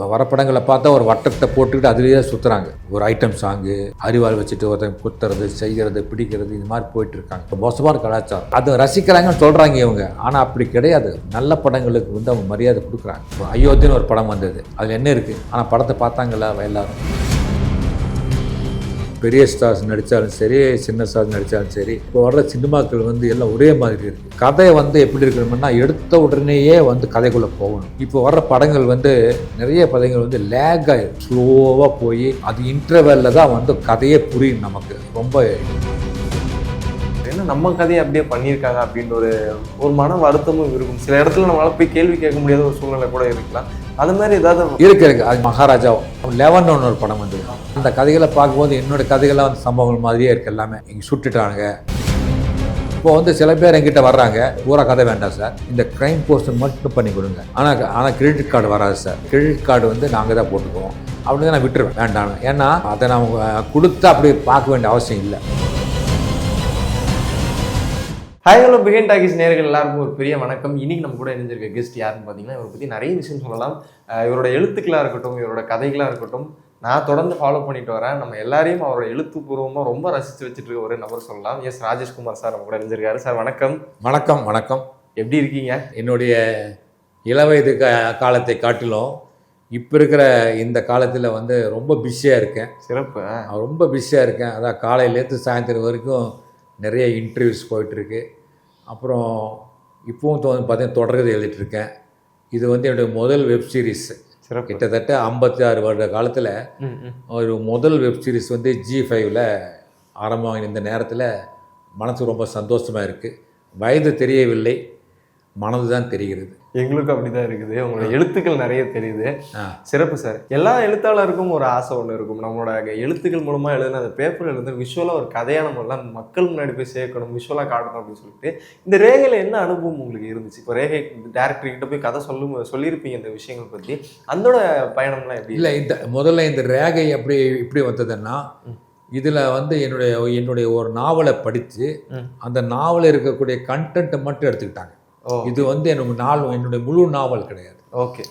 இப்போ வர படங்களை பார்த்தா ஒரு வட்டத்தை போட்டுக்கிட்டு அதுலேயே சுற்றுறாங்க ஒரு ஐட்டம் சாங்கு அறிவால் வச்சுட்டு ஒருத்தன் குத்துறது செய்கிறது பிடிக்கிறது இது மாதிரி போயிட்டு இருக்காங்க இப்போ மோசமான கலாச்சாரம். அதை ரசிக்கிறாங்கன்னு சொல்கிறாங்க இவங்க. ஆனால் அப்படி கிடையாது. நல்ல படங்களுக்கு வந்து அவங்க மரியாதை கொடுக்குறாங்க. இப்போ அயோத்தின்னு ஒரு படம் வந்தது. அதில் என்ன இருக்குது ஆனால் படத்தை பார்த்தாங்களா? எல்லாரும் பெரிய ஸ்டார்ஸ் நடித்தாலும் சரி சின்ன ஸ்டார்ஸ் நடித்தாலும் சரி இப்போ வர்ற சினிமாக்கள் வந்து எல்லாம் ஒரே மாதிரி இருக்குது கதையை வந்து எப்படி இருக்கணும்னா எடுத்த உடனேயே வந்து கதைக்குள்ளே போகணும். இப்போ வர்ற படங்கள் வந்து நிறைய படங்கள் வந்து லேக் ஆகிடும் ஸ்லோவாக போய் அது இன்டர்வெல்ல தான் வந்து கதையே புரியும் நமக்கு. ரொம்ப என்ன நம்ம கதையை அப்படியே பண்ணியிருக்காங்க அப்படின்ற ஒரு ஒரு மன வருத்தமும் இருக்கும். சில இடத்துல நம்மளால போய் கேள்வி கேட்க முடியாத ஒரு சூழ்நிலை கூட இருக்கலாம். அது மாதிரி ஏதாவது இருக்கு இருக்கு. அது மகாராஜா லெவன் ஒரு படம் வந்து அந்த கதைகளை பார்க்கும்போது என்னோட கதைகள்லாம் வந்து சம்பவங்கள் மாதிரியே இருக்கு எல்லாமே. இங்கே சுட்டுட்டானுங்க. இப்போ வந்து சில பேர் எங்கிட்ட வர்றாங்க. பூரா கதை வேண்டாம் சார். இந்த க்ரைம் போஸ்ட் மட்டும் பண்ணி கொடுங்க. ஆனால் ஆனால் கிரெடிட் கார்டு வராது சார். கிரெடிட் கார்டு வந்து நாங்கள் தான் போட்டுக்குவோம். அப்படின்னு நான் விட்டுருவேன். வேண்டாம். ஏன்னா அதை நான் கொடுத்து அப்படி பார்க்க வேண்டிய அவசியம் இல்லை. ஹலோ பிகன் டாக்கிஸ் நேர்கள் எல்லாருக்கும் ஒரு பெரிய வணக்கம். இன்னைக்கு நம்ம கூட இணைஞ்சிருக்க கெஸ்ட் யாருன்னு பார்த்தீங்கன்னா இவரை பற்றி நிறைய விஷயம் சொல்லலாம். இவரோட எழுத்துக்களாக இருக்கட்டும் இவரோட கதைகளாக இருக்கட்டும் நான் தொடர்ந்து ஃபாலோ பண்ணிட்டு வரேன். நம்ம எல்லாரையும் அவரோட எழுத்துப்பூர்வமாக ரொம்ப ரசித்து வச்சுட்டு இருக்க ஒரு நபர் சொல்லலாம். எஸ் ராஜேஷ்குமார் சார் நம்ம கூட இணைஞ்சிருக்காரு. சார் வணக்கம். வணக்கம் வணக்கம். எப்படி இருக்கீங்க? என்னுடைய இளவயது காலத்தை காட்டிலும் இப்போ இருக்கிற இந்த காலத்தில் வந்து ரொம்ப பிஸியாக இருக்கேன். சிறப்பு ரொம்ப பிஸியாக இருக்கேன். அதான் காலையிலேருந்து சாயந்தரம் வரைக்கும் நிறைய இன்டர்வியூஸ் போயிட்டுருக்கு. அப்புறம் இப்போவும் தோ- பார்த்தீங்கன்னா தொடர்கதை எழுதிட்டு இருக்கேன் இது வந்து என்னுடைய முதல் வெப் சீரிஸ் கிட்டத்தட்ட ஐம்பத்தி ஆறு வருட காலத்தில். ஒரு முதல் வெப் சீரிஸ் வந்து ஜி ஃபைவ்ல ஆரம்பம் இந்த நேரத்தில் மனசு ரொம்ப சந்தோஷமாக இருக்குது வயது தெரியவில்லை மனது தான் தெரிகிறது. எங்களுக்கும் அப்படிதான் இருக்குது. உங்களோட எழுத்துக்கள் நிறைய தெரியுது. சிறப்பு சார். எல்லா எழுத்தாளருக்கும் ஒரு ஆசை ஒன்று இருக்கும். நம்மளோட எழுத்துக்கள் மூலமாக எழுதின அந்த பேப்பர் எழுதுன விஷுவலாக ஒரு கதையான முறையில் மக்கள் முன்னாடி போய் சேர்க்கணும் விஷுவலாக காட்டணும் அப்படின்னு சொல்லிட்டு இந்த ரேகையில் என்ன அனுபவம் உங்களுக்கு இருந்துச்சு? இப்போ ரேகை டேரக்டர் கிட்ட போய் கதை சொல்லும் சொல்லியிருப்பீங்க இந்த விஷயங்கள் பற்றி அதோட பயணம்லாம் எப்படி இல்லை இந்த முதல்ல இந்த ரேகை எப்படி இப்படி வந்ததுன்னா இதில் வந்து என்னுடைய என்னுடைய ஒரு நாவலை படித்து. அந்த நாவலில் இருக்கக்கூடிய கண்டென்ட்டை மட்டும் எடுத்துக்கிட்டாங்க. இது வந்து எனக்கு நாள் என்னுடைய முழு நாவல் கிடையாது ஓகே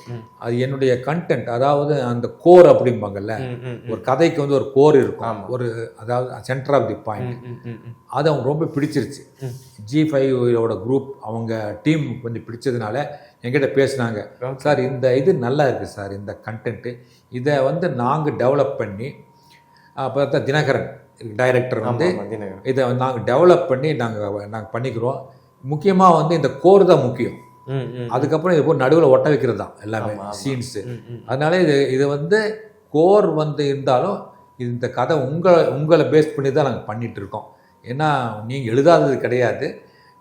அது என்னுடைய கண்டென்ட் அதாவது அந்த கோர் அப்படிம்பாங்கல்ல. ஒரு கதைக்கு வந்து ஒரு கோர் இருக்கும். ஒரு அதாவது சென்டர் ஆஃப் தி பாயிண்ட். அது அவங்க ரொம்ப பிடிச்சிருச்சு. ஜி ஃபைவோட குரூப் அவங்க டீம் கொஞ்சம் பிடிச்சதுனால என்கிட்ட பேசுனாங்க. சார் இந்த இது நல்லா இருக்குது சார் இந்த கண்டென்ட்டு இதை வந்து நாங்கள் டெவலப் பண்ணி அப்போ தான் தினகரன் டைரக்டர் வந்து. இதை நாங்கள் டெவலப் பண்ணி நாங்கள் நாங்கள் பண்ணிக்கிறோம் முக்கியமாக வந்து இந்த கோர் தான் முக்கியம். அதுக்கப்புறம் இது போய் நடுவில் ஒட்ட வைக்கிறது தான் எல்லாமே. சீன்ஸு. அதனால இது இது வந்து கோர் வந்து இருந்தாலும் இந்த கதை உங்களை உங்களை பேஸ் பண்ணி தான் நாங்கள் பண்ணிட்டு இருக்கோம். ஏன்னா நீங்கள் எழுதாதது கிடையாது.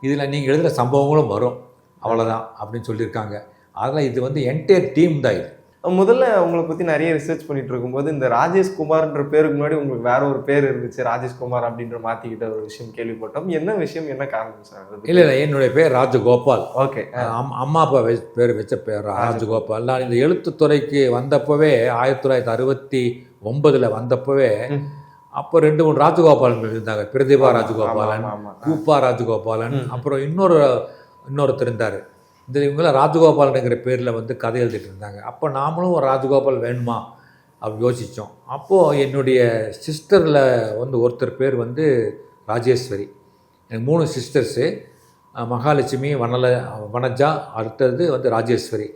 இதில் நீங்கள் எழுதுகிற சம்பவங்களும் வரும். அவ்வளோதான் அப்படின்னு சொல்லியிருக்காங்க. அதனால் இது வந்து என்டையர் டீம் தான் இது. முதல்ல உங்களை பத்தி நிறைய ரிசர்ச் பண்ணிட்டு இருக்கும்போது இந்த ராஜேஷ் குமார்ன்ற பேருக்கு முன்னாடி உங்களுக்கு வேற ஒரு பேர் இருந்துச்சு ராஜேஷ் குமார் அப்படின்ற மாத்திக்கிட்ட ஒரு விஷயம் கேள்விப்பட்டோம். என்ன விஷயம் என்ன காரணம் சார் இல்லை இல்லை என்னுடைய பேர் ராஜகோபால். ஓகே அம் அம்மா அப்பா பேர் வச்ச பேர் ராஜகோபால். நான் இந்த எழுத்துத்துறைக்கு வந்தப்பவே ஆயிரத்தி தொள்ளாயிரத்தி அறுபத்தி ஒன்பதில் வந்தப்பவே. அப்போ ரெண்டு மூணு ராஜகோபாலன் இருந்தாங்க. பிரதிபா ராஜகோபாலன். கூப்பா ராஜகோபாலன் அப்புறம் இன்னொரு இன்னொருத்தர் இருந்தார். இந்த இவங்களாம் ராஜகோபால்ங்கிற பேரில் வந்து கதை எழுதிட்டு இருந்தாங்க. அப்போ நாமளும் ஒரு ராஜகோபால் வேணுமா? அப்படி யோசித்தோம் அப்போது என்னுடைய சிஸ்டரில் வந்து ஒருத்தர் பேர் வந்து ராஜேஸ்வரி. எனக்கு மூணு சிஸ்டர்ஸு மகாலட்சுமி வனல வனஜா அடுத்தது வந்து ராஜேஸ்வரி.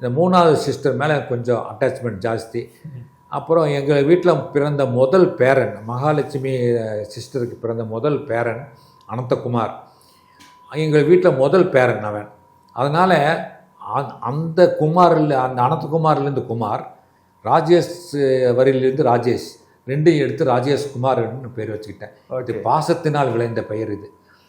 இந்த மூணாவது சிஸ்டர் மேலே கொஞ்சம் அட்டாச்மெண்ட் ஜாஸ்தி. அப்புறம் எங்கள் வீட்டில் பிறந்த முதல் பேரன் மகாலட்சுமி சிஸ்டருக்கு பிறந்த முதல் பேரன் அனந்தகுமார். எங்கள் வீட்டில் முதல் பேரன் அவன். அதனால் அந்த குமாரில் அந்த அனந்தகுமார்லேருந்து குமார் ராஜேஷ் வரியிலிருந்து ராஜேஷ் ரெண்டையும் எடுத்து ராஜேஷ் குமார்னு பேர் வச்சுக்கிட்டேன். இது பாசத்தினால் விளைந்த பெயர் இது.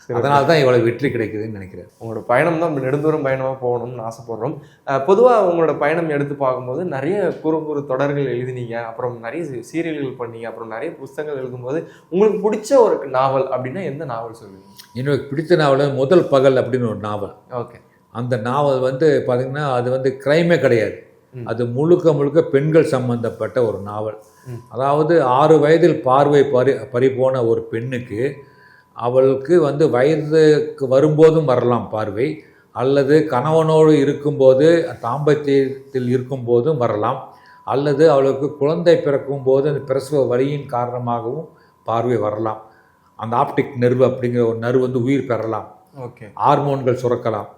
அதனால தான் இவ்வளோ வெற்றி கிடைக்குதுன்னு நினைக்கிறேன். உங்களோட பயணம் தான் நெடுந்தூரம் பயணமா போகணும்னு ஆசைப்படுறோம். அஹ் பொதுவா உங்களோட பயணம் எடுத்து பார்க்கும்போது நிறைய குறு குறு தொடர்கள் எழுதினீங்க. அப்புறம் நிறைய சீரியல்கள் பண்ணீங்க. அப்புறம் நிறைய புஸ்தகங்கள் எழுதும்போது உங்களுக்கு பிடிச்ச ஒரு நாவல் அப்படின்னா எந்த நாவல் சொல்லுவீங்க? எனக்கு பிடித்த நாவல் முதல் பகல் அப்படின்னு ஒரு நாவல். ஓகே. அந்த நாவல் வந்து பார்த்திங்கன்னா அது வந்து கிரைமே கிடையாது. அது முழுக்க முழுக்க பெண்கள் சம்பந்தப்பட்ட ஒரு நாவல். அதாவது ஆறு வயதில் பார்வை பறி பறிபோன ஒரு பெண்ணுக்கு அவளுக்கு வந்து வயதுக்கு வரும்போதும் வரலாம் பார்வை அல்லது கணவனோடு இருக்கும்போது தாம்பத்தியத்தில் இருக்கும்போதும் வரலாம் அல்லது அவளுக்கு குழந்தை பிறக்கும் போது அந்த பிரசவ வலியின் காரணமாகவும் பார்வை வரலாம். அந்த ஆப்டிக் நெர்வு அப்படிங்கிற ஒரு நர்வு வந்து உயிர் பெறலாம். ஓகே. ஹார்மோன்கள் சுரக்கலாம்.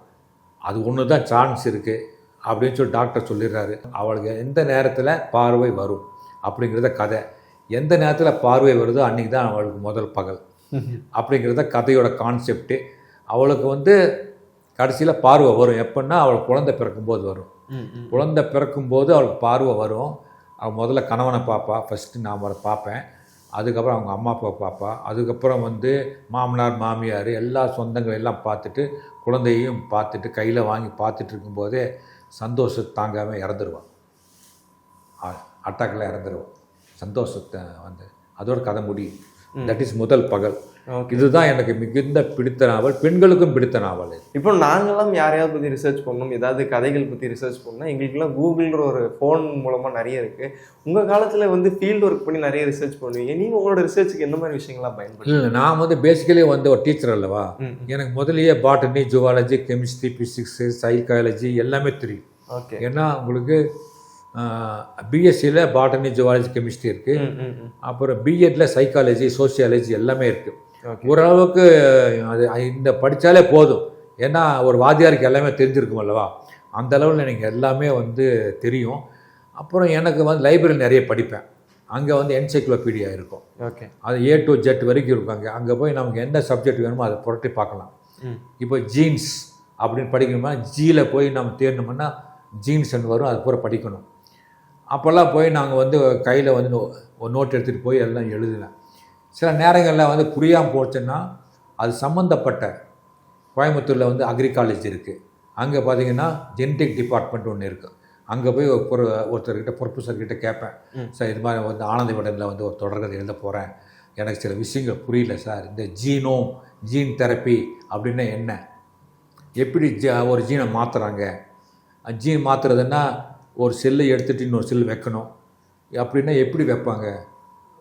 அது ஒன்று தான் சான்ஸ் இருக்குது அப்படின்னு சொல்லி டாக்டர் சொல்லிடுறாரு. அவளுக்கு எந்த நேரத்தில் பார்வை வரும் அப்படிங்கிறத கதை. எந்த நேரத்தில் பார்வை வருதோ அன்றைக்கி தான் அவளுக்கு முதல் பகல். அப்படிங்கிறத கதையோட கான்செப்ட்டு அவளுக்கு வந்து கடைசியில் பார்வை வரும். எப்படின்னா அவள் குழந்தை பிறக்கும்போது வரும். குழந்தை பிறக்கும்போது அவளுக்கு பார்வை வரும். அவள் முதல்ல கணவனை பார்ப்பா. ஃபஸ்ட்டு நான் அவளை பார்ப்பேன். அதுக்கப்புறம் அவங்க அம்மா அப்பா பார்ப்பா அதுக்கப்புறம் வந்து மாமனார் மாமியார் எல்லா சொந்தங்கள் எல்லாம் பார்த்துட்டு குழந்தையையும் பார்த்துட்டு கையில் வாங்கி பார்த்துட்டு இருக்கும்போதே சந்தோஷம் தாங்காமல் இறந்துருவான். அட்டாக்கில் இறந்துருவான். சந்தோஷத்தை வந்து அதோட கதை முடியும் தட் இஸ் முதல் பகல். இதுதான் எனக்கு மிகுந்த பிடித்த நாவல். பெண்களுக்கும் பிடித்த நாவல் இப்போ நாங்களாம் யாரையாவது பற்றி ரிசர்ச் பண்ணணும் ஏதாவது கதைகள் பற்றி ரிசர்ச் பண்ணோம் எங்களுக்குலாம் கூகுள்ன்ற ஒரு ஃபோன் மூலமாக நிறைய இருக்குது உங்கள் காலத்தில் வந்து ஃபீல்டு ஒர்க் பண்ணி நிறைய ரிசர்ச் பண்ணுவீங்க. நீங்கள் உங்களோட ரிசர்ச்சுக்கு எந்த மாதிரி விஷயங்கள்லாம் பயன்படுத்தி நான் வந்து பேசிக்கலி வந்து ஒரு டீச்சர் அல்லவா? எனக்கு முதலியே botany zoology chemistry physics psychology எல்லாமே தெரியும். ஓகே ஏன்னா உங்களுக்கு பிஎஸ்சியில் பாட்டனி ஜுவாலஜி கெமிஸ்ட்ரி இருக்குது அப்புறம் பிஎட்ல சைக்காலஜி சோசியாலஜி எல்லாமே இருக்குது ஓரளவுக்கு அது இந்த படித்தாலே போதும். ஏன்னா ஒரு வாத்தியாருக்கு எல்லாமே தெரிஞ்சிருக்கும் அல்லவா? அந்த அளவில் எனக்கு எல்லாமே வந்து தெரியும். அப்புறம் எனக்கு வந்து லைப்ரரி நிறைய படிப்பேன். அங்கே வந்து என்சைக்ளோபீடியா இருக்கும். ஓகே அது ஏ டு ஜெட் வரைக்கும் இருக்கும் அங்கே. அங்கே போய் நமக்கு எந்த சப்ஜெக்ட் வேணுமோ அதை புரட்டி பார்க்கலாம். இப்போ ஜீன்ஸ் அப்படின்னு படிக்கணுமா ஜியில் போய் நம்ம தேடணும்னா ஜீன்ஸ்ன்னு வரும் அது பூரா படிக்கணும். அப்போல்லாம் போய் நாங்கள் வந்து கையில் வந்து நோ- ஒரு நோட் எடுத்துகிட்டு போய் எல்லாம் எழுதுவேன் சில நேரங்களில் வந்து புரியாமல் போச்சுன்னா அது சம்மந்தப்பட்ட கோயம்புத்தூரில் வந்து அக்ரிகாலஜி இருக்குது அங்கே பார்த்தீங்கன்னா ஜெனடிக் டிபார்ட்மெண்ட் ஒன்று இருக்குது அங்கே போய் ஒரு பொரு ஒருத்தர்கிட்ட ப்ரொஃபஸர்கிட்ட கேட்பேன். சார் இது மாதிரி வந்து ஆனந்த விடனில் வந்து ஒரு தொடர்கதை எழுத போகிறேன் எனக்கு சில விஷயங்கள் புரியல சார். இந்த ஜீனோம் ஜீன் தெரப்பி அப்படின்னா என்ன? எப்படி ஜ ஒரு ஜீனை மாற்றுறாங்க ஜீன் மாற்றுறதுன்னா ஒரு செல்லை எடுத்துகிட்டு இன்னொரு செல் வைக்கணும். அப்படின்னா எப்படி வைப்பாங்க?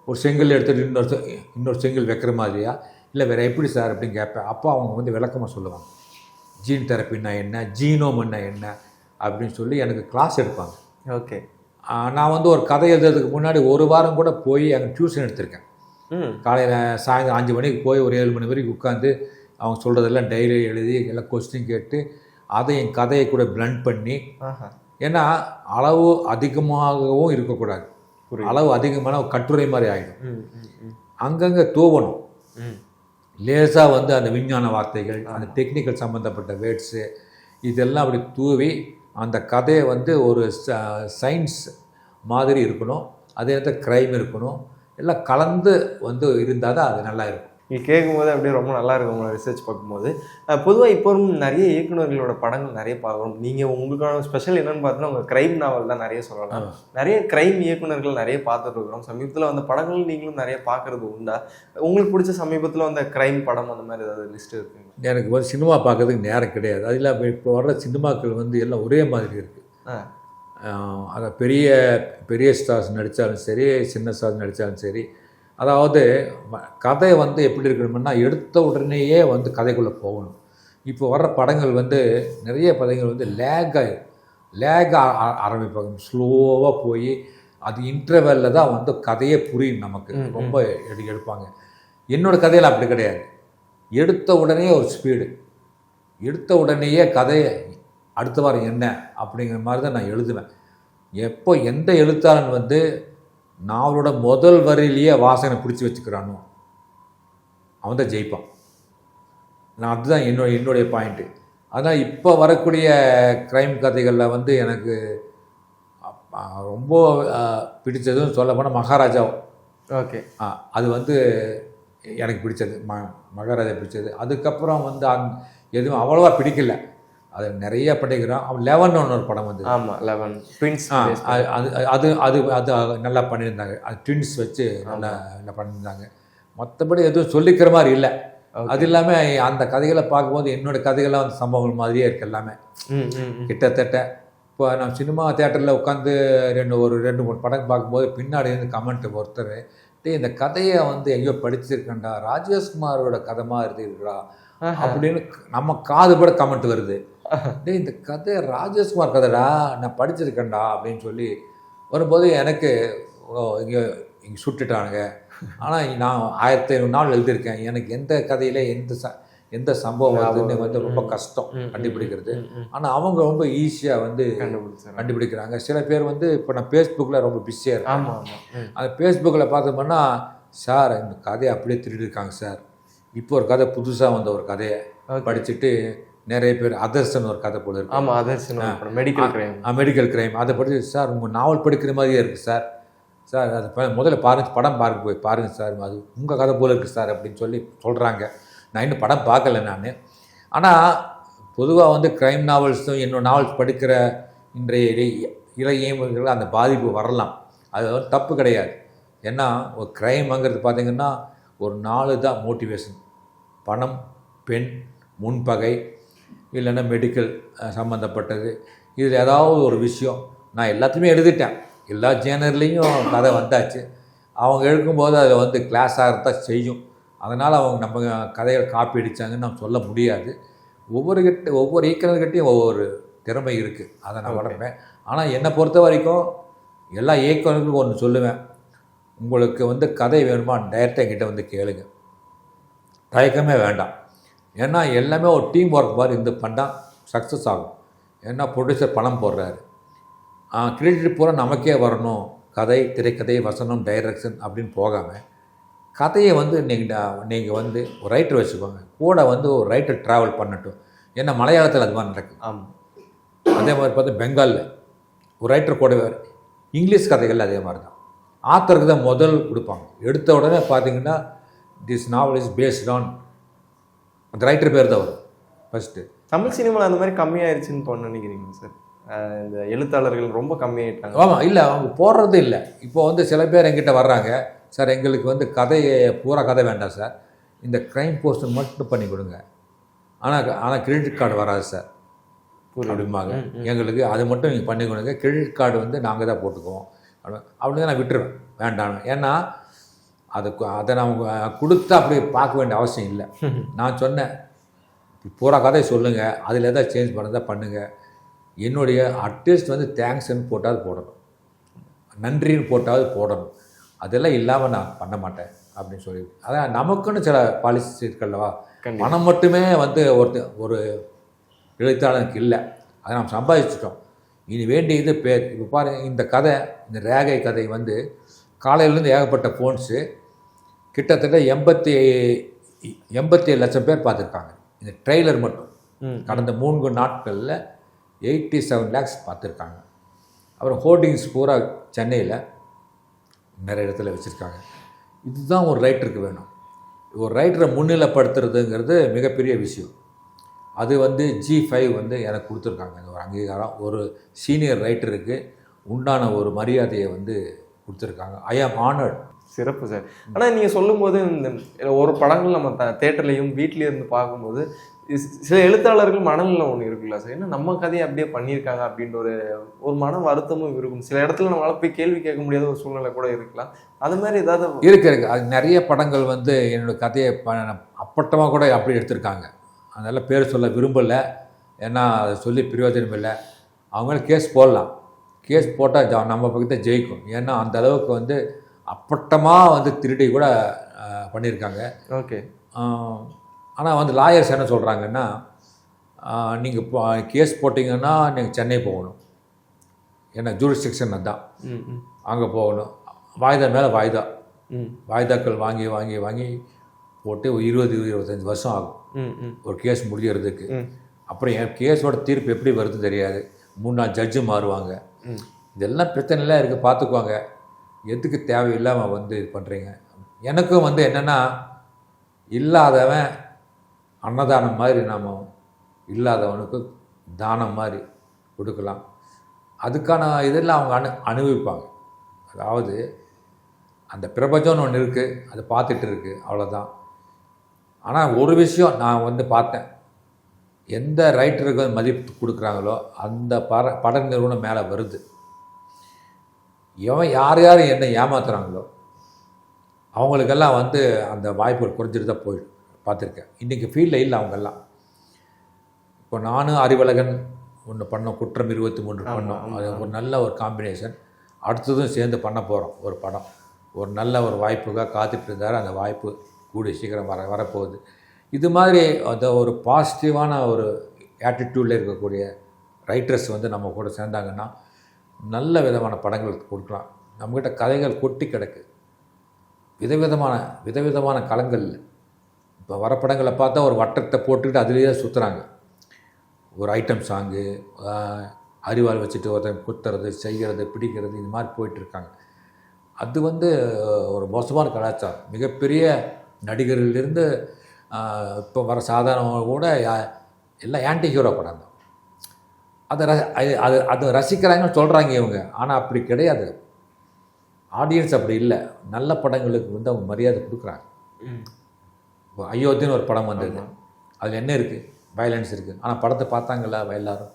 ஒரு செங்கல் எடுத்துகிட்டு இன்னொரு இன்னொரு செங்கல் வைக்கிற மாதிரியா? இல்லை வேறு எப்படி சார் அப்படின்னு கேட்பேன் அப்போ அவங்க வந்து விளக்கமாக சொல்லுவாங்க. ஜீன் தெரப்பின்னா என்ன? ஜீனோம்னா என்ன? அப்படின்னு சொல்லி எனக்கு கிளாஸ் எடுப்பாங்க. ஓகே. நான் வந்து ஒரு கதை எழுதுறதுக்கு முன்னாடி ஒரு வாரம் கூட போய் அங்கே டியூஷன் எடுத்திருக்கேன். ம். காலையில் சாயந்தரம் அஞ்சு மணிக்கு போய் ஒரு ஏழு மணி வரைக்கும் உட்காந்து அவங்க சொல்கிறதெல்லாம் டைரி எழுதி எல்லாம் கொஸ்டின் கேட்டு அதை என் கதையை கூட பிளண்ட் பண்ணி ஏன்னா அளவு அதிகமாகவும் இருக்கக்கூடாது. அளவு அதிகமான ஒரு கட்டுரை மாதிரி ஆகிடும் அங்கங்கே தூவணும். லேசாக வந்து அந்த விஞ்ஞான வார்த்தைகள் அந்த டெக்னிக்கல் சம்மந்தப்பட்ட வேர்ட்ஸு இதெல்லாம் அப்படி தூவி அந்த கதையை வந்து ஒரு சயின்ஸ் மாதிரி இருக்கணும். அதே நேரத்தில் க்ரைம் இருக்கணும். எல்லாம் கலந்து வந்து இருந்தால் தான் அது நல்லா இருக்கும். நீங்கள் கேட்கும்போது அப்படியே ரொம்ப நல்லா இருக்கும் உங்களை ரிசர்ச் பார்க்கும்போது. பொதுவாக இப்போ நிறைய இயக்குனர்களோட படங்கள் நிறைய பார்க்குறோம். நீங்கள் உங்களுக்கான ஸ்பெஷல் என்னன்னு பார்த்தீங்கன்னா உங்கள் கிரைம் நாவல் தான் நிறைய சொல்லலாம். நிறைய கிரைம் இயக்குனர்கள் நிறைய பார்த்துட்டு இருக்கிறோம். சமீபத்தில் வந்த படங்கள் நீங்களும் நிறைய பார்க்கறது உண்டா? உங்களுக்கு பிடிச்ச சமீபத்தில் வந்த கிரைம் படம் அந்த மாதிரி ஏதாவது லிஸ்ட் இருக்குங்க எனக்கு வந்து சினிமா பார்க்கறதுக்கு நேரம் கிடையாது. அது இல்லாமல் இப்போ வர்ற சினிமாக்கள் வந்து எல்லாம் ஒரே மாதிரி இருக்குது அதை பெரிய பெரிய ஸ்டார்ஸ் நடித்தாலும் சரி சின்ன ஸ்டார்ஸ் நடித்தாலும் சரி அதாவது கதை வந்து எப்படி இருக்கணும்னா எடுத்த உடனேயே வந்து கதைக்குள்ளே போகணும். இப்போ வர்ற படங்கள் வந்து நிறைய படங்கள் வந்து லேகாக லேக ஆரம்பிப்பாங்க. ஸ்லோவாக போய் அது இன்டர்வெல்ல தான் வந்து கதையே புரியும் நமக்கு. ரொம்ப எடு எடுப்பாங்க. என்னோட கதையில் அப்படி கிடையாது. எடுத்த உடனே ஒரு ஸ்பீடு எடுத்த உடனேயே கதையை அடுத்த வாரம் என்ன? அப்படிங்கிற மாதிரி தான் நான் எழுதுவேன். எப்போ எந்த எழுத்தாளன் வந்து நாவலோட முதல் வரியிலேயே வாசனை பிடிச்சி வச்சுக்கிறானோ அவன் தான் ஜெயிப்பான். நான் அதுதான் என்னுடைய என்னுடைய பாயிண்ட்டு அதான் இப்போ வரக்கூடிய க்ரைம் கதைகளில் வந்து எனக்கு ரொம்ப பிடிச்சதுன்னு சொல்ல போனால் மகாராஜா ஓகே ஆ, அது வந்து எனக்கு பிடிச்சது. ம மகாராஜா பிடிச்சது. அதுக்கப்புறம் வந்து அந் எதுவும் அவ்வளோவா பிடிக்கல. அது நிறைய படிக்கிறோம் அவன் லெவன் ஒன்று ஒரு படம் வந்து ஆமாம் லெவன் ட்வின்ஸ் அது அது அது அது நல்லா பண்ணியிருந்தாங்க. அது ட்வின்ஸ் வச்சு நல்லா நல்லா பண்ணியிருந்தாங்க. மற்றபடி எதுவும் சொல்லிக்கிற மாதிரி இல்லை. அது இல்லாமல் அந்த கதைகளை பார்க்கும்போது என்னோட கதைகள்லாம் வந்து சம்பவங்கள் மாதிரியே இருக்கு எல்லாமே. கிட்டத்தட்ட இப்போ நான் சினிமா தேட்டரில் உட்காந்து ரெண்டு ஒரு ரெண்டு மூணு படம் பார்க்கும்போது பின்னாடி இருந்து கமெண்ட் ஒருத்தர் டேய் இந்த கதையை வந்து எங்கேயோ படிச்சிருக்கேன்டா. ராஜேஷ்குமாரோட கதை மாதிரி இருக்குடா. ஆஹா. அப்படின்னு நம்ம காது கூட கமெண்ட் வருது. டேய் இந்த கதை ராஜேஷ்குமார் கதைடா நான் படிச்சிருக்கேன்டா அப்படின்னு சொல்லி வரும்போது எனக்கு இங்கே இங்கே சுட்டுட்டானுங்க. ஆனால் நான் ஆயிரத்தி ஐநூறு நாள் எழுதியிருக்கேன். எனக்கு எந்த கதையில் எந்த ச எந்த சம்பவம் வருதுன்னு வந்து ரொம்ப கஷ்டம் கண்டுபிடிக்கிறது. ஆனால் அவங்க ரொம்ப ஈஸியாக வந்து கண்டுபிடிக்கிறாங்க. சில பேர் வந்து இப்போ நான் ஃபேஸ்புக்கில் ரொம்ப பிஸியாக இருக்கேன். அந்த ஃபேஸ்புக்கில் பார்த்தோம்னா சார் இந்த கதையை அப்படியே திருடிருக்காங்க சார். இப்போ ஒரு கதை புதுசாக வந்த ஒரு கதையை. படிச்சுட்டு நிறைய பேர் அதர்சன் ஒரு கதை போல இருக்கு. ஆமா அதர்சன் மெடிக்கல் கிரைம் மெடிக்கல் கிரைம் அதை படிச்சு சார் உங்கள் நாவல் படிக்கிற மாதிரியே இருக்குது சார் சார் அது முதல்ல பாருங்க படம் பாருங்க போய் பாருங்கள் சார் அது உங்கள் கதை போல இருக்குது சார் அப்படின்னு சொல்லி சொல்கிறாங்க நான் இன்னும் படம் பார்க்கல நான். ஆனால் பொதுவாக வந்து கிரைம் நாவல்ஸும் என்னோட நாவல்ஸ் படிக்கிற இன்றைய இளை- இளைஞர்கள் அந்த பாதிப்பு வரலாம். அது தப்பு கிடையாது. ஏன்னா ஒரு க்ரைம்ங்கிறது பார்த்தீங்கன்னா ஒரு நாலு தான் மோட்டிவேஷன் பணம் பெண் முன்பகை இல்லைன்னா மெடிக்கல் சம்மந்தப்பட்டது இதில் ஏதாவது ஒரு விஷயம் நான் எல்லாத்தையுமே எழுதிட்டேன். எல்லா ஜேனர்லேயும் கதை வந்தாச்சு. அவங்க எழுக்கும்போது அதை வந்து கிளாஸ் ஆகிறதான் செய்யும். அதனால் அவங்க நம்ம கதைகள் காப்பி அடித்தாங்கன்னு நம்ம சொல்ல முடியாது. ஒவ்வொரு கிட்ட ஒவ்வொரு இயக்குனர்கிட்டையும் ஒவ்வொரு திறமை இருக்குது அதை நான் வளர்ப்பேன். ஆனால் என்னை பொறுத்த வரைக்கும் எல்லா இயக்குனருக்கும் ஒன்று சொல்லுவேன். உங்களுக்கு வந்து கதை வேணுமா டைரெக்டாக என்கிட்ட வந்து கேளுங்க. தயக்கமே வேண்டாம். ஏன்னா எல்லாமே ஒரு டீம் ஒர்க் மாதிரி இருந்து பண்ணால் சக்ஸஸ் ஆகும். ஏன்னா ப்ரொடியூசர் பணம் போடுறாரு. கிரெடிட் பூரா நமக்கே வரணும். கதை திரைக்கதை வசனம் டைரக்ஷன் அப்படின்னு போகாமல் கதையை வந்து நீங்கள் நீங்கள் வந்து ஒரு ரைட்டர் வச்சுக்கோங்க. கூட வந்து ஒரு ரைட்டர் ட்ராவல் பண்ணட்டும். ஏன்னா மலையாளத்தில் அது மாதிரி நடக்குது. ஆமா. அதே மாதிரி பார்த்து பெங்காலில் ஒரு ரைட்டர் கூட இங்கிலீஷ் கதைகள் அதே மாதிரி தான். ஆத்தருக்கு தான் முதல் கொடுப்பாங்க. எடுத்த உடனே பார்த்தீங்கன்னா this novel is based on அந்த ரைட்டர் பேர் தான் வரும் ஃபஸ்ட்டு தமிழ் சினிமாவில் அந்த மாதிரி கம்மியாயிருச்சுன்னு இப்போ நினைக்கிறீங்க சார்? இந்த எழுத்தாளர்கள் ரொம்ப கம்மியாயிட்டாங்க. ஆமாம் இல்லை அவங்க போடுறது இல்லை. இப்போ வந்து சில பேர் எங்கிட்ட வர்றாங்க சார் எங்களுக்கு வந்து கதையை பூரா கதை வேண்டாம் சார். இந்த க்ரைம் போர்ஷன் மட்டும் பண்ணி கொடுங்க. ஆனால் ஆனால் கிரெடிட் கார்டு வராது சார். அப்படிம்பாங்க. எங்களுக்கு அது மட்டும் நீங்கள் பண்ணி கொடுங்க. கிரெடிட் கார்டு வந்து நாங்கள் தான் போட்டுக்குவோம். அப்படி- அப்படின்னு நான் விட்டுருவேன். வேண்டாம். ஏன்னா அது அதை நான் கொடுத்து அப்படி பார்க்க வேண்டிய அவசியம் இல்லை. நான் சொன்னேன் பூரா கதை சொல்லுங்கள் அதில் எதாவது சேஞ்ச் பண்ணதா பண்ணுங்கள் என்னுடைய அட்லீஸ்ட் வந்து தேங்க்ஸ்ன்னு போட்டாவது போடணும். நன்றின்னு போட்டாவது போடணும். அதெல்லாம் இல்லாமல் நான் பண்ண மாட்டேன் அப்படின்னு சொல்லி. அதான் நமக்குன்னு சில பாலிசி இருக்கல்லவா. பணம் மட்டுமே வந்து ஒருத்த ஒரு எழுத்தாளனுக்கு இல்லை. அதை நாம் சம்பாதிச்சிட்டோம். இனி வேண்டியது பேர் இப்போ பாருங்க இந்த கதை இந்த ரேகை கதை வந்து காலையிலேருந்து ஏகப்பட்ட ஃபோன்ஸு கிட்டத்தட்ட எண்பத்தி எண்பத்தி ஏழு லட்சம் பேர் பார்த்துருக்காங்க. இந்த ட்ரெய்லர் மட்டும். கடந்த மூன்று நாட்களில் எயிட்டி செவன் லேக்ஸ் பார்த்துருக்காங்க. அப்புறம் ஹோர்டிங்ஸ் பூரா சென்னையில் நிறைய இடத்துல வச்சுருக்காங்க. இதுதான் ஒரு ரைட்டருக்கு வேணும். ஒரு ரைட்டரை முன்னிலைப்படுத்துறதுங்கிறது மிகப்பெரிய விஷயம். அது வந்து ஜி ஃபைவ் வந்து எனக்கு கொடுத்துருக்காங்க. ஒரு அங்கீகாரம். ஒரு சீனியர் ரைட்டருக்கு உண்டான ஒரு மரியாதையை வந்து கொடுத்துருக்காங்க. ஐ ஆம் ஆனர்ட் சிறப்பு சார். ஆனால் நீங்கள் சொல்லும்போது இந்த ஒரு படங்கள் நம்ம த தேட்டர்லையும் வீட்லயே இருந்து பார்க்கும்போது சில எழுத்தாளர்கள் மனநில ஒன்று இருக்குல்ல சார். ஏன்னா நம்ம கதையை அப்படியே பண்ணியிருக்காங்க அப்படின்ற ஒரு ஒரு மன வருத்தமும் இருக்கும். சில இடத்துல நம்மளால் போய் கேள்வி கேட்க முடியாத ஒரு சூழ்நிலை கூட இருக்கலாம். அது மாதிரி ஏதாவது இருக்கு இருக்கு. அது நிறைய படங்கள் வந்து என்னோட கதையை அப்பட்டமாக கூட அப்படி எடுத்திருக்காங்க. அதனால் பேர் சொல்ல விரும்பலை. ஏன்னா அதை சொல்லி பிரயோஜனம் இல்லை. அவங்களும் கேஸ் போடலாம். கேஸ் போட்டால் ஜா நம்ம பக்கத்தை ஜெயிக்கும். ஏன்னா அந்த அளவுக்கு வந்து அப்பட்டமாக வந்து திருடி கூட பண்ணியிருக்காங்க ஓகே. ஆனால் வந்து லாயர்ஸ் என்ன சொல்கிறாங்கன்னா நீங்கள் கேஸ் போட்டிங்கன்னா நீங்கள் சென்னை போகணும். ஏன்னா ஜூரிஸ்டிக்ஷன் ம் அங்கே போகணும். வாய்தா மேலே வாய்தா. வாய்தாக்கள் வாங்கி வாங்கி வாங்கி போட்டு இருபது இருபத்தஞ்சி வருஷம் ஆகும். ஒரு கேஸ் முடியறதுக்கு. அப்புறம் என் கேஸோட தீர்ப்பு எப்படி வருது தெரியாது. மூணு நாள் ஜட்ஜு மாறுவாங்க. இதெல்லாம் பிரச்சனைலாம் இருக்குது பார்த்துக்குவாங்க எதுக்கு தேவையில்லாமல் வந்து இது பண்ணுறீங்க எனக்கும் வந்து என்னென்னா இல்லாதவன் அன்னதானம் மாதிரி நாம் இல்லாதவனுக்கு தானம் மாதிரி கொடுக்கலாம். அதுக்கான இதெல்லாம் அவங்க அனு அனுபவிப்பாங்க. அதாவது அந்த பிரபஞ்சம்னு ஒன்று இருக்குது அது பார்த்துட்டு இருக்குது அவ்வளோதான் ஆனால் ஒரு விஷயம் நான் வந்து பார்த்தேன். எந்த ரைட்டருக்கு மதிப்பு கொடுக்குறாங்களோ அந்த பட பட நிறுவனம் மேலே வருது. எவன் யார் யார் என்னை ஏமாத்துறாங்களோ அவங்களுக்கெல்லாம் வந்து அந்த வாய்ப்புகள் குறைஞ்சிட்டு தான் போயிடும். பார்த்துருக்கேன். இன்றைக்கி ஃபீல்டில் இல்லை அவங்கெல்லாம். இப்போ நானும் அறிவழகன் ஒன்று பண்ணோம் குற்றம் இருபத்தி மூன்று பண்ணோம். அது ஒரு நல்ல ஒரு காம்பினேஷன் அடுத்ததும் சேர்ந்து பண்ண போகிறோம் ஒரு படம். ஒரு நல்ல ஒரு வாய்ப்புக்காக காத்துட்டு இருந்தார் அந்த வாய்ப்பு கூடிய சீக்கிரம் வர வரப்போகுது. இது மாதிரி அந்த ஒரு பாசிட்டிவான ஒரு ஆட்டிடியூடில் இருக்கக்கூடிய ரைட்டர்ஸ் வந்து நம்ம கூட சேர்ந்தாங்கன்னா நல்ல விதமான படங்கள் கொடுக்கலாம். நம்மக்கிட்ட கதைகள் கொட்டி கிடக்கு. விதவிதமான விதவிதமான களங்கள் இப்போ வர படங்களை பார்த்தா ஒரு வட்டத்தை போட்டுக்கிட்டு அதுலேயே சுற்றுறாங்க ஒரு ஐட்டம் சாங்கு அறிவால் வச்சுட்டு ஒருத்தன் குத்துறது செய்கிறது பிடிக்கிறது இது மாதிரி போயிட்டுருக்காங்க. அது வந்து ஒரு மோசமான கலாச்சாரம். மிகப்பெரிய நடிகர்களிலிருந்து இப்போ வர சாதாரணமாக கூட யா- எல்லாம் ஆன்டி ஹீரோ படம் தான். அதை அது அது ரசிக்கிறாங்கன்னு சொல்கிறாங்க இவங்க. ஆனால் அப்படி கிடையாது. ஆடியன்ஸ் அப்படி இல்லை. நல்ல படங்களுக்கு வந்து அவங்க மரியாதை கொடுக்குறாங்க. இப்போ அயோத்தின்னு ஒரு படம் வந்தது. அதில் என்ன இருக்குது வயலன்ஸ் இருக்குது ஆனால் படத்தை பார்த்தாங்களா எல்லாரும்?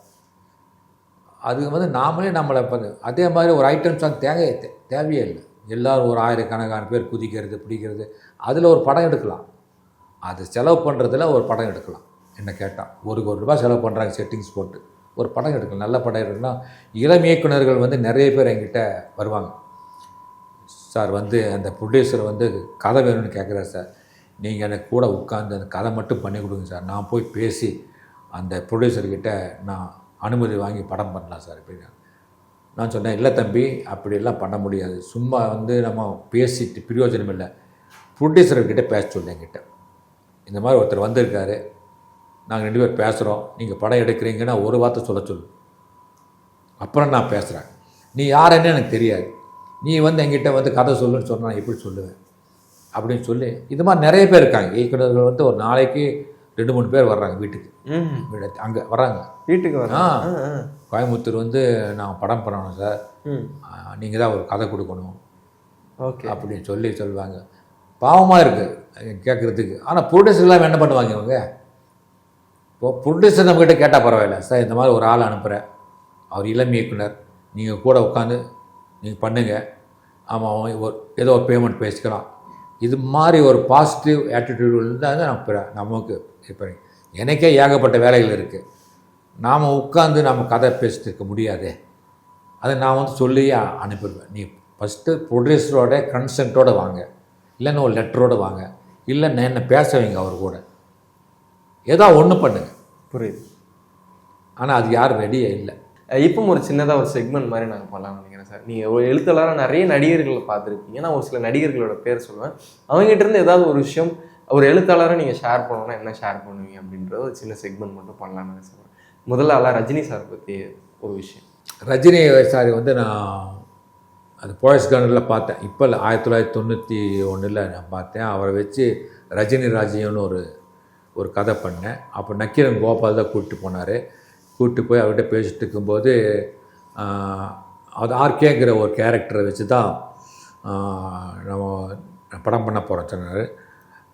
அது வந்து நாமளே நம்மளை பண்ணு அதே மாதிரி ஒரு ஐட்டம் சாங் தேவை தே- தேவையே இல்லை. எல்லாரும் ஒரு ஆயிரக்கணக்கான பேர் குதிக்கிறது பிடிக்கிறது அதில் ஒரு படம் எடுக்கலாம். அது செலவு பண்ணுறதுல ஒரு படம் எடுக்கலாம். என்ன கேட்டால் ஒரு கோடி ரூபாய் செலவு பண்ணுறாங்க செட்டிங்ஸ் போட்டு. ஒரு படம் எடுக்கணும் நல்ல படம் எடுக்கணும்னா இளம் இயக்குனர்கள் வந்து நிறைய பேர் என்கிட்ட வருவாங்க. சார் வந்து அந்த ப்ரொடியூசர் வந்து கதை வேணும்னு கேட்குறாரு சார். நீங்கள் எனக்கு கூட உட்காந்து அந்த கதை மட்டும் பண்ணி கொடுங்க சார். நான் போய் பேசி அந்த ப்ரொடியூசர்கிட்ட நான் அனுமதி வாங்கி படம் பண்ணலாம் சார் அப்படின்னு. நான் சொன்னேன் இல்லை தம்பி அப்படியெல்லாம் பண்ண முடியாது. சும்மா வந்து நம்ம பேசிட்டு பிரயோஜனம் இல்லை. ப்ரொடியூசர்கிட்ட பேச சொல்லு என்கிட்ட. இந்த மாதிரி ஒருத்தர் வந்திருக்காரு. நாங்கள் ரெண்டு பேர் பேசுகிறோம் நீங்கள் படம் எடுக்கிறீங்கன்னா ஒரு வார்த்தை சொல்ல சொல்லு. அப்புறம் நான் பேசுகிறேன் நீ யாருன்னு எனக்கு தெரியாது. நீ வந்து என்கிட்ட வந்து கதை சொல்லுன்னு சொன்னா நான் எப்படி சொல்லுவேன்? அப்படின்னு சொல்லி இது மாதிரி நிறைய பேர் இருக்காங்க. இயக்குநர்கள் வந்து ஒரு நாளைக்கு ரெண்டு மூணு பேர் வர்றாங்க வீட்டுக்கு. ம். அங்கே வர்றாங்க. வீட்டுக்கு வர கோயம்புத்தூர் வந்து நான் படம் பண்ணணும் சார். நீங்கள் தான் ஒரு கதை கொடுக்கணும். ஓகே. அப்படின்னு சொல்லி சொல்லுவாங்க. பாவமாக இருக்குது கேட்குறதுக்கு ஆனால் ப்ரொடியூசர் எல்லாம் என்ன பண்ணுவாங்க இவங்க? இப்போது ப்ரொடியூசர் நம்மக்கிட்ட கேட்டால் பரவாயில்ல. சார் இந்த மாதிரி ஒரு ஆள் அனுப்புகிறேன் அவர் இளம் இயக்குனர். நீங்கள் கூட உட்காந்து நீங்கள் பண்ணுங்கள் ஆமாம் ஒரு ஏதோ ஒரு பேமெண்ட் பேசிக்கலாம். இது மாதிரி ஒரு பாசிட்டிவ் ஆட்டிடியூட் இருந்தால் தான் நம்ம நமக்கு இப்போ எனக்கே ஏகப்பட்ட வேலைகள் இருக்குது நாம் உட்காந்து நம்ம கதை பேசிட்டு இருக்க முடியாதே. அதை நான் வந்து சொல்லி அனுப்பிடுவேன். நீ ஃபஸ்ட்டு ப்ரொடியூசரோட கன்சென்ட்டோட வாங்க. இல்லைன்னு ஒரு லெட்டரோடு வாங்க. இல்லை என்ன பேச வைங்க அவர் கூட. ஏதோ ஒன்று பண்ணுங்க. புரியுது. ஆனால் அது யாரும் ரெடியே இல்லை. இப்போ ஒரு சின்னதாக ஒரு செக்மெண்ட் மாதிரி நாங்கள் பண்ணலாம்னு நினைக்கிறேன் சார். நீங்கள் ஒரு எழுத்தாளராக நிறைய நடிகர்களை பார்த்துருப்பீங்க. நான் ஒரு சில நடிகர்களோட பேர் சொல்லுவேன். அவங்ககிட்ட இருந்து ஏதாவது ஒரு விஷயம் ஒரு எழுத்தாளரை நீங்கள் ஷேர் பண்ணணும்னா என்ன ஷேர் பண்ணுவீங்க அப்படின்ற ஒரு சின்ன செக்மெண்ட் மட்டும் பண்ணலாம்னு நினைச்சேன் முதல்ல ஆளா ரஜினி சார் பற்றி ஒரு விஷயம். ரஜினி சாரி வந்து நான் அது போயஸ் கார்டனில் பார்த்தேன். இப்போ இல்லை ஆயிரத்தி தொள்ளாயிரத்தி தொண்ணூற்றி ஒன்றில் நான் பார்த்தேன். அவரை வச்சு ரஜினி ராஜ்யம்னு ஒரு ஒரு கதை பண்ணேன். அப்போ நக்கீரன் கோபால் தான் கூப்பிட்டு போனார். கூப்பிட்டு போய் அவர்கிட்ட பேசிட்டு இருக்கும்போது அது ஆர்கேங்கிற ஒரு கேரக்டரை வச்சு தான் நம்ம படம் பண்ண போகிறோம் சொன்னார்.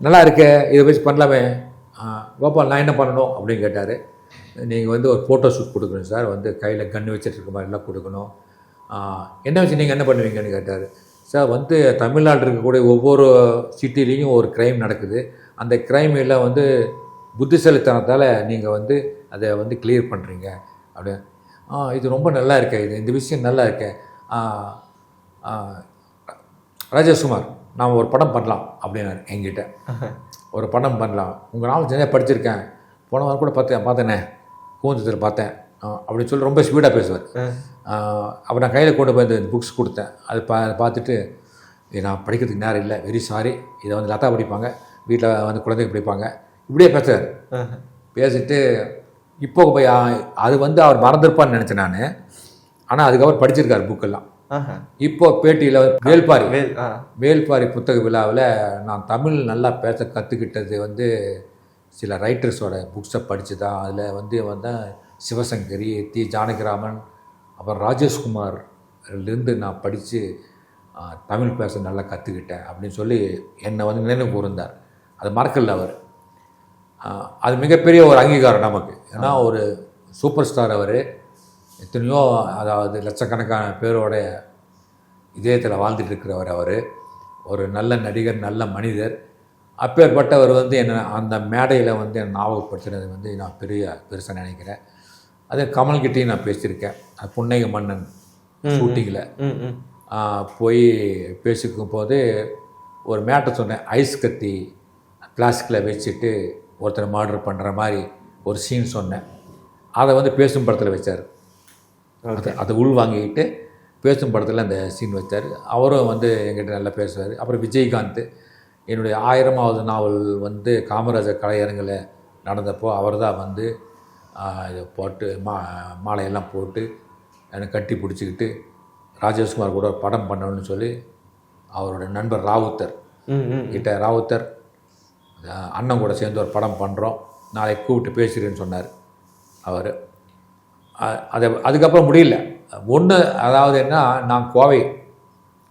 நல்லா இருக்கே இதை வச்சு பண்ணலாமே. கோபால் நான் என்ன பண்ணணும்? அப்படின்னு கேட்டார். நீங்கள் வந்து ஒரு ஃபோட்டோ ஷூட் கொடுக்கணும் சார். வந்து கையில் கன்று வச்சுட்டு இருக்க மாதிரிலாம் கொடுக்கணும். என்ன வச்சு நீங்கள் என்ன பண்ணுவீங்கன்னு கேட்டார். சார் வந்து தமிழ்நாட்டில் இருக்கக்கூடிய ஒவ்வொரு சிட்டிலையும் ஒரு க்ரைம் நடக்குது. அந்த க்ரைம் எல்லாம் வந்து புத்திசாலித்தனத்தால் நீங்கள் வந்து அதை வந்து கிளியர் பண்ணுறீங்க அப்படி ஆ இது ரொம்ப நல்லா இருக்கே இது இந்த விஷயம் நல்லா இருக்கே. ராஜேஷ்குமார் நாம் ஒரு படம் பண்ணலாம் அப்படின்னாரு என்கிட்ட. ஒரு படம் பண்ணலாம். உங்கள் நாவல் நிறைய படிச்சிருக்கேன். போன வாரம் கூட பார்த்தேன் பார்த்தேனே. கூந்தத்தில் பார்த்தேன். அப்படின்னு சொல்லி ரொம்ப ஸ்பீடாக பேசுவார். அப்போ நான் கையில் கொண்டு போய் இந்த புக்ஸ் கொடுத்தேன். அது பா பார்த்துட்டு நான் படிக்கிறதுக்கு நேரம் இல்லை. வெரி சாரி இதை வந்து லதா படிப்பாங்க. வீட்டில் வந்து குழந்தைங்க படிப்பாங்க. இப்படியே பேசுறாரு. பேசிட்டு இப்போ போய் அது வந்து அவர் மறந்துருப்பான்னு நினச்சேன் நான். ஆனால் அதுக்கப்புறம் படிச்சிருக்காரு புக்கெல்லாம். இப்போ பேட்டியில் வேல்பாரி. ஆ. வேல்பாரி புத்தக விழாவில் நான் தமிழ் நல்லா பேச கற்றுக்கிட்டது வந்து சில ரைட்டர்ஸோட புக்ஸை படித்து தான் அதில் வந்து வந்து சிவசங்கரி தி ஜானகிராமன் அப்புறம் ராஜேஷ்குமார்லேருந்து நான் படித்து தமிழ் பேச நல்லா கற்றுக்கிட்டேன் அப்படின்னு சொல்லி என்னை வந்து நினைவு கூர்ந்தார். அது மறக்கல அவர். அது மிகப்பெரிய ஒரு அங்கீகாரம் நமக்கு. ஏன்னா ஒரு சூப்பர் ஸ்டார் அவர். எத்தனையோ அதாவது லட்சக்கணக்கான பேரோட இதயத்தில் வாழ்ந்துட்டு இருக்கிறவர் அவர். ஒரு நல்ல நடிகர் நல்ல மனிதர். அப்பேற்பட்டவர் வந்து என்ன அந்த மேடையில் வந்து என்னை ஞாபகப்படுத்தினது வந்து நான் பெரிய பெருசாக நினைக்கிறேன். அதே கமல்கிட்டையும் நான் பேசியிருக்கேன். அது புன்னகை மன்னன் ஷூட்டிங்கில் போய் பேசிக்கும் போது ஒரு மேட்டை சொன்னேன் ஐஸ் கத்தி பிளாஸ்டிக்கில் வச்சுட்டு ஒருத்தரை மர்டர் பண்ணுற மாதிரி ஒரு சீன் சொன்னேன். அதை வந்து பேசும் படத்தில் வச்சார். அதை அதை உள் வாங்கிக்கிட்டு பேசும் படத்தில் அந்த சீன் வச்சார். அவரும் வந்து என்கிட்ட நல்லா பேசுவார். அப்புறம் விஜயகாந்த் என்னுடைய ஆயிரமாவது நாவல் வந்து காமராஜர் கலையரங்கில் நடந்தப்போ அவர் தான் வந்து இதை போட்டு மா மாலையெல்லாம் போட்டு என்னை கட்டி பிடிச்சிக்கிட்டு ராஜேஷ்குமார் கூட படம் பண்ணணும்னு சொல்லி அவரோட நண்பர் ராவுத்தர். கிட்ட ராவுத்தர் அண்ணன் கூட சேர்ந்து ஒரு படம் பண்ணுறோம் நாளைக்கு கூப்பிட்டு பேசுகிறேன்னு சொன்னார். அவர். அது அதுக்கப்புறம் முடியல. ஒன்று அதாவது என்ன நான் கோவை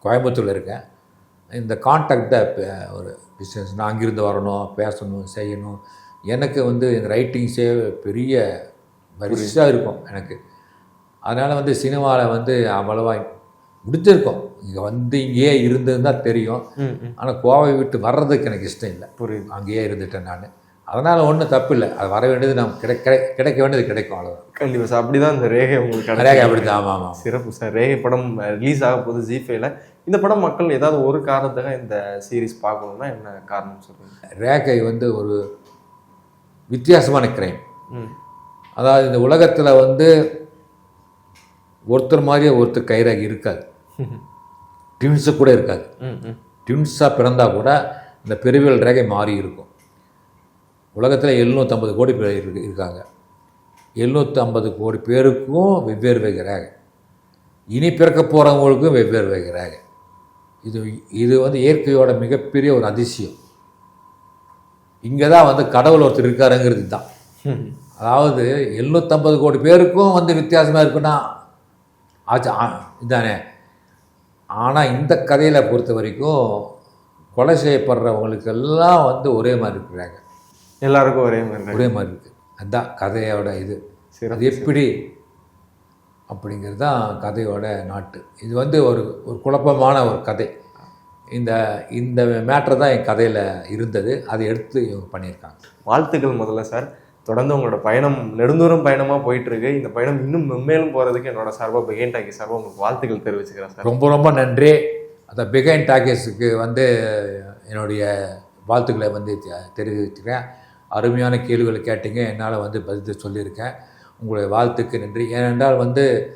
கோயம்புத்தூரில் இருக்கேன். இந்த கான்டாக்டை ஒரு பிஸ்னஸ் நான் அங்கிருந்து வரணும் பேசணும் செய்யணும். எனக்கு வந்து இந்த ரைட்டிங்ஸே பெரிய வரிசாக இருக்கும் எனக்கு. அதனால் வந்து சினிமாவில் வந்து அவ்வளோவா முடிச்சிருக்கோம் இங்கே வந்து இங்கேயே இருந்ததுன்னு தான் தெரியும் ஆனால் கோவை விட்டு வர்றதுக்கு எனக்கு இஷ்டம் இல்லை. புரியுது. அங்கேயே இருந்துட்டேன் நான். அதனால் ஒன்றும் தப்பு இல்லை. அது வர வேண்டியது நமக்கு கிடை கிடை கிடைக்க வேண்டியது கிடைக்கும் அவ்வளோதான் கண்டிப்பா சார். அப்படிதான் இந்த ரேகை உங்களுக்கு கிடைச்சது. அப்படி தான் ஆமாம் ஆமாம் சிறப்பு சார். ரேகை படம் ரிலீஸ் ஆக போகுது ஜிஃபேல இந்த படம் மக்கள் ஏதாவது ஒரு காரணத்துக்காக இந்த சீரிஸ் பார்க்கணும்னா என்ன காரணம் சொல்றீங்க? ரேகை வந்து ஒரு வித்தியாசமான கிரைம் அதாவது இந்த உலகத்தில் வந்து ஒருத்தர் மாதிரியே ஒருத்தர் கைராகி இருக்காது. ட்வின்ஸு கூட இருக்காது. ட்வின்ஸாக பிறந்தா கூட இந்த பெருவியல் ரேகை மாறி இருக்கும். உலகத்தில் எழுநூற்றம்பது கோடி பேர் இருக்கு இருக்காங்க. எழுநூற்றம்பது கோடி பேருக்கும் வெவ்வேறு வகை ரேகை. இனி பிறக்க போகிறவங்களுக்கும் வெவ்வேறு வகை ரேகை. இது இது வந்து இயற்கையோட மிகப்பெரிய ஒரு அதிசயம். இங்கே தான் வந்து கடவுள் ஒருத்தர் இருக்காருங்கிறது தான். அதாவது எழுநூற்றம்பது கோடி பேருக்கும் வந்து வித்தியாசமாக இருக்குன்னா ஆச்சு இதானே. ஆனால் இந்த கதையில் பொறுத்த வரைக்கும் கொலை செய்யப்படுறவங்களுக்கெல்லாம் வந்து ஒரே மாதிரி இருக்கிறாங்க. எல்லாருக்கும் ஒரே மாதிரி. ஒரே மாதிரி இருக்குது அதுதான் கதையோட இது. அது எப்படி அப்படிங்கிறது தான் கதையோட நாட்டு. இது வந்து ஒரு ஒரு குழப்பமான ஒரு கதை. இந்த இந்த மேட்ரு தான் என் கதையில் இருந்தது. அதை எடுத்து இவங்க பண்ணியிருக்காங்க. வாழ்த்துக்கள் முதல்ல சார். தொடர்ந்து உங்களோட பயணம் நெடுந்தூரம் பயணமாக போயிட்டு இருக்கு இந்த பயணம் இன்னும் மென்மேலும் போகிறதுக்கு என்னோட சார்பாக பிகைன் டாக்கி சார்பாக உங்களுக்கு வாழ்த்துக்கள் தெரிவிச்சுக்கிறேன் சார். ரொம்ப ரொம்ப நன்றி. அந்த பிகைன் டாக்கீஸுக்கு வந்து என்னுடைய வாழ்த்துக்களை வந்து தெ- தெரிவிச்சுக்கிறேன். அருமையான கேள்விகளை கேட்டீங்க. என்னால் வந்து பதில் சொல்லியிருக்கேன். உங்களுடைய வாழ்த்துக்கு நன்றி. ஏனென்றால் வந்து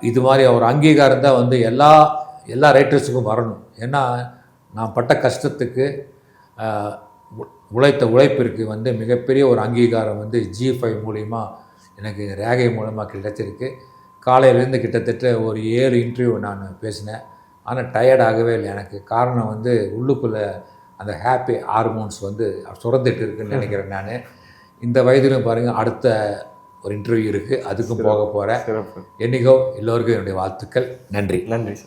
இது மாதிரி ஒரு அங்கீகாரம் தான் வந்து எல்லா எல்லா ரைட்டர்ஸுக்கும் வரணும். ஏன்னா நான் பட்ட கஷ்டத்துக்கு உழைத்த உழைப்பிற்கு வந்து மிகப்பெரிய ஒரு அங்கீகாரம் வந்து ஜி ஃபைவ் மூலிமா எனக்கு ரேகை மூலமாக கிடைச்சிருக்கு. காலையிலேருந்து கிட்டத்தட்ட ஒரு ஏழு இன்டர்வியூ நான் பேசினேன். ஆனால் டயர்ட் ஆகவே இல்லை. எனக்கு காரணம் வந்து உள்ளுக்குள்ளே அந்த ஹாப்பி ஹார்மோன்ஸ் வந்து சுரந்துட்டு இருக்குன்னு நினைக்கிறேன் நான். இந்த வயதிலும் பாருங்கள் அடுத்த ஒரு இன்டர்வியூ இருக்குது அதுக்கும் போக போகிறேன் என்னைக்கோ எல்லோருக்கும் என்னுடைய வாழ்த்துக்கள். நன்றி. நன்றி சார்.